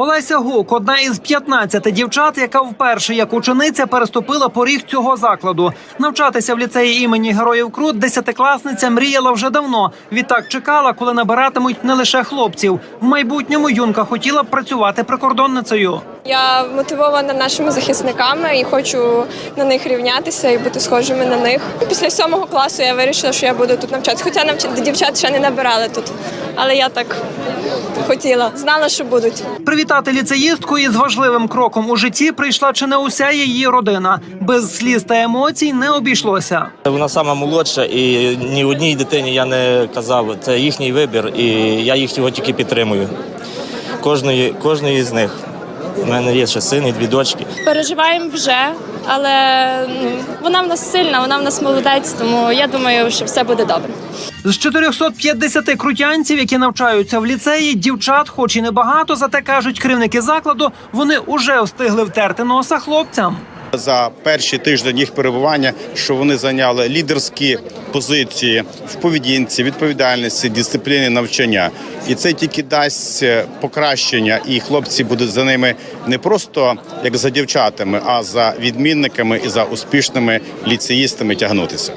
Олеся Гук одна із 15 дівчат, яка вперше як учениця переступила поріг цього закладу. Навчатися в ліцеї імені Героїв Крут десятикласниця мріяла вже давно. Відтак чекала, коли набиратимуть не лише хлопців. В майбутньому юнка хотіла б працювати прикордонницею. Я мотивована нашими захисниками і хочу на них рівнятися і бути схожими на них. Після сьомого класу я вирішила, що я буду тут навчатися. Хоча навч... дівчат ще не набирали тут, але я так хотіла, знала, що будуть. Привітати ліцеїстку із важливим кроком у житті прийшла чи не уся її родина. Без сліз та емоцій не обійшлося. Вона сама молодша, і ні одній дитині я не казав. Це їхній вибір, і я їх його тільки підтримую. Кожної, кожної з них. У мене є ще син і дві дочки. переживаємо вже, але ну, вона в нас сильна, вона в нас молодець, тому я думаю, що все буде добре. З 450 крутянців, які навчаються в ліцеї, дівчат, хоч і небагато, зате кажуть керівники закладу, вони уже встигли втерти носа хлопцям. за перший тиждень їх перебування, що вони зайняли лідерські позиції в поведінці, відповідальності, дисципліни, навчання, і це тільки дасть е, покращення, і хлопці будуть за ними не просто як за дівчатами, а за відмінниками і за успішними ліцеїстами тягнутися.